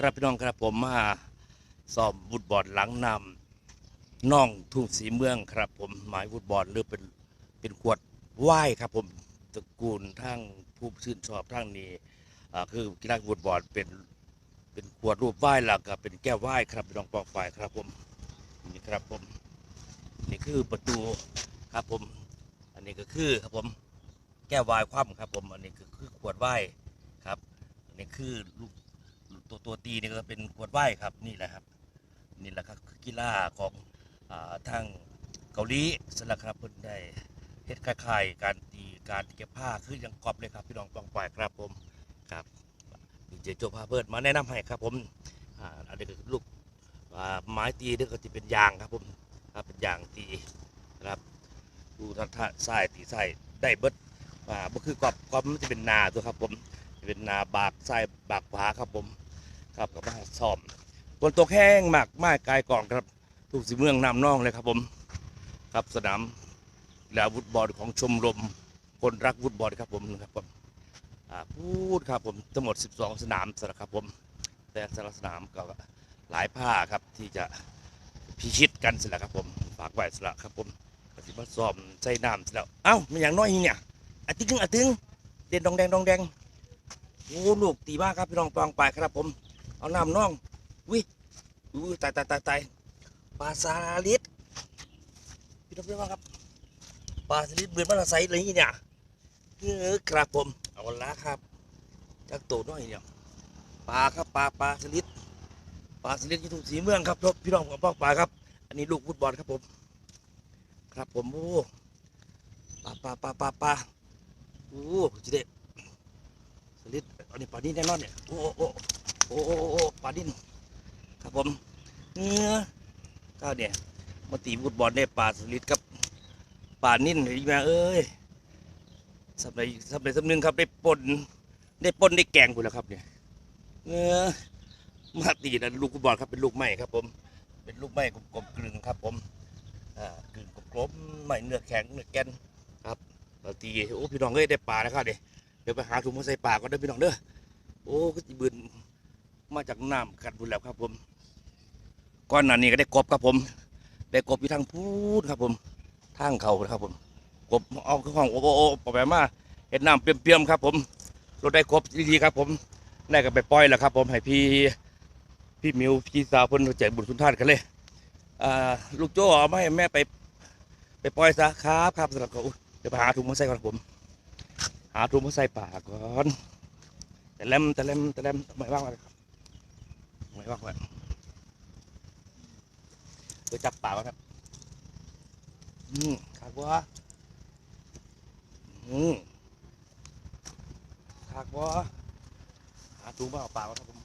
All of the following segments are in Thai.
ครับพี่น้องครับผมมาสอบวุดบอลหลังนำน่องทุ่งสีเมืองครับผมหมายวุดบอลหรือเป็นเป็นขวดว่ายครับผมตระกูลทั้งผู้ชื่นชอบทั้งนี้อ่าคือกีฬาวุดบอลเป็นเป็นขวดรูปว่ายหลักกับเป็นแก้วว่ายครับพี่น้องปองฝ่ายครับผมนี่ครับผมนี่คือประตูครับผม อันนี้ก็คือครับผมแก้ววายคว่ำครับผม อันนี้ก็คือขวดว่ายครับ อันนี้คือลูก ตัวตัวตีนี่ก็เป็นขวดว่ายครับนี่แหละครับนี่แหละครับคือกีฬาของอาทางเกาหลีสละครับเพิ่นได้เฮ็ดคล้ายๆการตีการเก็บผ้าคือยังกรอบเลยครับพี่น้องปองปายครับผมครับดีเจโจพาเพิดมาแนะนำให้ครับผมอ่าอันนี้ก็คือลูกอ่าไม้ตีนี่ก็จะเป็นยางครับผมครับเป็นยางตีนะครับดูท่าท่าสายตีสายได้เบิดอ่าบ่คือกอบกอบมันจะเป็นนาตัวครับผมเป็นนาบากไส้บากผาครับผม ครับกับมาซ่อมบนตัวแห้งมากไมากกายกล่องครับทุกสีเมืองนำน่องเลยครับผมครับสนามกีฬาวุฒบอลของชมรมคนรักวุฒบอลครับผมนะครับผมพูดครับผมทั้งหมด 12 สนามสระครับผม แต่แต่ละสนามก็หลายผ้าครับที่จะพิชิตกันสิละครับผมฝากไว้สิละครับผมก็สิมาซ้อมใส่น้ำสิแล้วเอ้ามันอย่างน้อยเนี่ยอะตึงอะตึงเด่นดองแดงดองแดงโอ้ลูกตีมากครับพี่น้องปองไปครับผม เอาน้ำน่องวิอุ้ยตายตายตายตายปลาสาลิดพี่น้องเรียกว่าครับปลาสลิดเบือนมันใสเลยนี่เนี่ยเออครับผมเอาละครับจากโตน้อยเนี่ยปลาครับปลาปลาสลิดปลาสลิดที่ทุ่งสีเมืองครับพี่น้องของปองไปครับ อันนี้ลูกฟุตบอลครับผม ครับผมโอ้ปลาปลาปลาปลาปลาโอ้จีเด็ดสลิดอันนี้ปลาดินแน่นอนเนี่ยโอ้โอ้ โอ้โอ้โอปลาดินครับผมเนื้อก้าวเนี่ยมาตีฟุตบอลได้ปลาสลิดครับปลานิ่นอีแม่เอ้ยสับใดสับใดสับหนึ่งครับได้ปนได้ปนได้แกงคุณแล้วครับเนี่ยเนื้อมาตีนะลูกฟุตบอลครับเป็นลูกไม้ครับผม เป็นลูกไม้กลมๆกลึงครับผมอ่ากลึงกลมๆไม้เนื้อแข็งเนื้อแกนครับเราตีโอ้พี่น้องเอ้ยได้ปลาแล้วครับเดี๋ยวเดี๋ยวไปหาถุงมาใส่ปากก็ได้พี่น้องเด้อโอ้ก็จีบืน มาจากน้ำกัดบุญแล้วครับผมก้อนหน้านี้ก็ได้กบครับผม ได้กบอยู่ทางพูดครับผมทางเขาครับผม กบเอาข้องโอ้โอ้โอปอไปมาเห็นน้ำเปียมๆครับ ผมรถได้กบดีๆครับ ผมได้ก็ไปปล่อยแล้วครับ ผมให้พี่พี่มิวพี่สาวเพิ่นแจกบุญสุนทานกันเลยอ่าลูกโจ้เอามาให้แม่ไป ไปปล่อยซะครับครับสำหรับเขาเดี๋ยวไปหาถุงมาใส่ก่อนครับผม หาถุงมาใส่ปากก่อนแต่เล่มแต่เล่มแต่เล่มไม่ว่างไว้ครับ ไม่ว่างไว้เดี๋ยวจับปากก่อนครับอืมขากบัวอืมขากบัวหาถุงมาเอาปากก่อนครับผม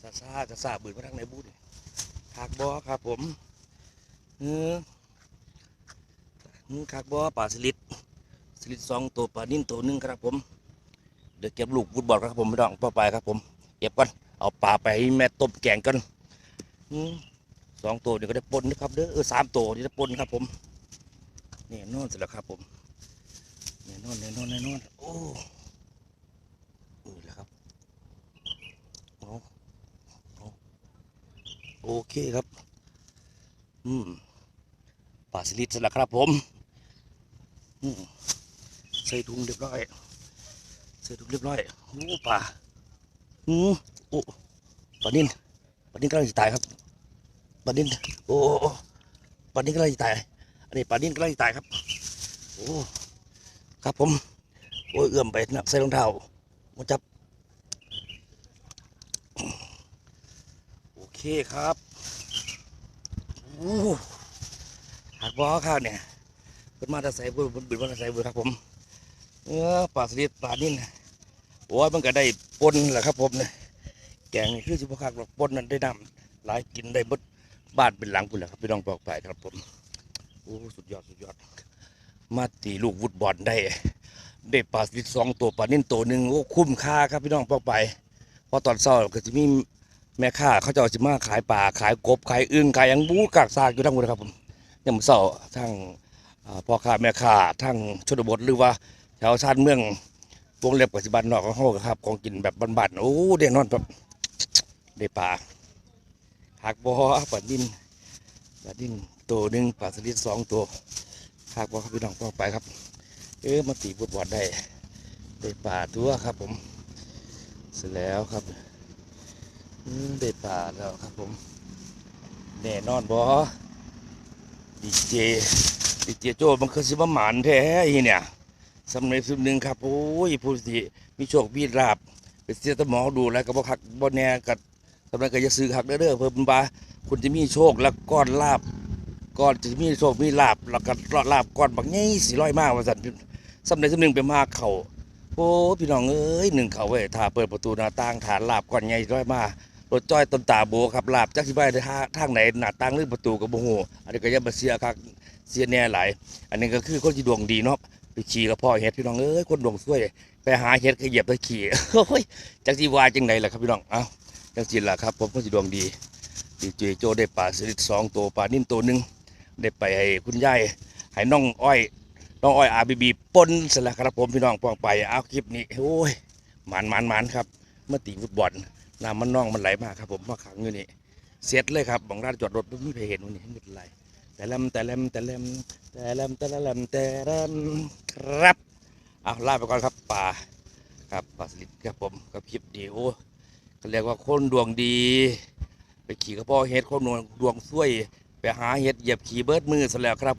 ซาซาจะซาบืนมาทางไหนบูดนี่ขากบัวครับผมเอออืมขากบัวป่าสลิดสลิดสองตัวปลานิ่นตัวหนึ่งครับผมเดี๋ยวเก็บลูกฟุตบอลครับผมไม่ต้องป้าไปครับผม เก็บก่อนเอาปลาไปให้แม่ต้มแกงกันสองตัวเดี๋ยวก็ได้ปนนะครับเด้อเออสามตัวนี่ได้ปนครับผมนี่นอนเสร็จแล้วครับผมเนี่นอนนี่นอนนี่นอนโอ้นี่แหละครับเอาเอาโอเคครับ อืมปลาสลิดเสร็จแล้วครับผมอืมใส่ถุงเรียบร้อยใส่ถุงเรียบร้อยโอ้ป่า อืมโอ้ปลานิ่นปลานิ่นกำลังจะตายครับปลานิ่นโอ้ปลานิ่นกำลังจะตายอันนี้ปลานิ่นกำลังจะตายครับโอ้ครับผมโอ้ยเอื้อมไปนับใส่รองเท้ามาจับโอเคครับโอ้หักบอข้าวเนี่ยเป็นมาแตะไซบุญเป็นมาแตะไซบุญครับผมเออปลาสลิดปลานิ่นโอ้ยมันก็ได้ ปนแหละครับผมเนี่ยแกงนี่คือสิบคักหรอกปนนั้นได้นำหลายกินได้บดบ้านเป็นหลังพุ่นแหละครับพี่น้องบอกไปครับผมโอ้สุดยอดสุดยอด มาตีลูกวุดบอลได้ ได้ปลาสลิดสองตัวปลานิ่นตัวหนึ่งโอ้คุ้มค่าครับพี่น้องบอกไปเพราะตอนเช้าก็จะมีแม่ค้าเขาจะเอาจะมาขายปลาขายกบขายอึ่งขายยังบูกากซากอยู่ทั้งหมดครับผมยามมื้อเช้าทั้งพ่อค้าแม่ค้าทั้งชนบทหรือว่าแถวชานเมือง วงเล็บปัจจุบันนอกของเฮาครับ ของกินแบบบานๆโอ้เด้นอนแบบได้ปลาหักบ่ปลาดินปลาดินตัวหนึ่งปลาสลิดสองตัวหักบ่ครับพี่น้องต่อไปครับ เออมาตีฟุตบอลได้ได้ปลาตัวครับผม เสร็จแล้วครับได้ปลาแล้วครับผมแน่นอนบ่ดีเจดีเจโจ้มันคือสิมาหมานแท้อีเนี่ย สำเร็จสุดหนึ่งครับโอ้ยผู้สิมีโชคมีลาบเป็นเสียตะหมอดูแล้วก็บ่คักบ่แน่กับสำหรับก็จะซื้อคักเด้อเด้อเพิ่มบาคุณจะมีโชคแล้วก้อนลาบก้อนจะมีโชคมีลาบแล้วก็ลาบก้อนบักใหญ่สิร้อยมากว่าซั่นสำเร็จสุดหนึ่งเป็นมากเขาโอ้พี่น้องเอ้ยหนึ่งเขาเว้ยถ้าเปิดประตูหน้าต่างฐานลาบก่อนใหญ่ร้อยมารถจ้อยต้นตาโบครับลาบจักสิไปทางทางไหนหน้าต่างหรือประตูก็บ่ฮู้อันนี้ก็ยังบ่เสียครับเสียแน่หลายอันนี้ก็คือคนที่ดวงดีเนาะ ไปขี่กับพ่อเฮ็ดพี่น้องเอ้ยคนดวงสวย ไปหาเฮ็ดก็เหยียบตะขี่โอ้ยจักสิว่าจังไดล่ะครับพี่น้องเอ้าจังสิล่ะครับ ผมคนที่ดวงดีดีเจโจได้ปลาสลิดสองตัวปลานิ่มตัวหนึ่งได้ไปให้คุณยายให้น้องอ้อยน้องอ้อยอาบีบีปนสล้วครับผมพี่น้องปองไปเอาคลิปนี้โอ้ยหมันหมันหมันครับเมื่อตีฟุตบอลน้ำมันน่องมันไหลมากครับผมมาขังอยู่นี่เสร็จเลยครับบางรานจอดรถไม่มีใครเห็นวันนี้ไม่เป็นไร แต่ลำแต่ลำแต่ลำแต่ลำแต่ลำแต่ลำครับเอาลาไปก่อนครับป่าครับป่าสลิดครับผมกับคลิปนี้โอ้ก็เรียกว่าคนดวงดี ไปขี่กระเพาะเฮ็ดคนดวงดวงช่วย ไปหาเฮ็ดเหยียบขี่เบิร์ดมือซะแล้วครับ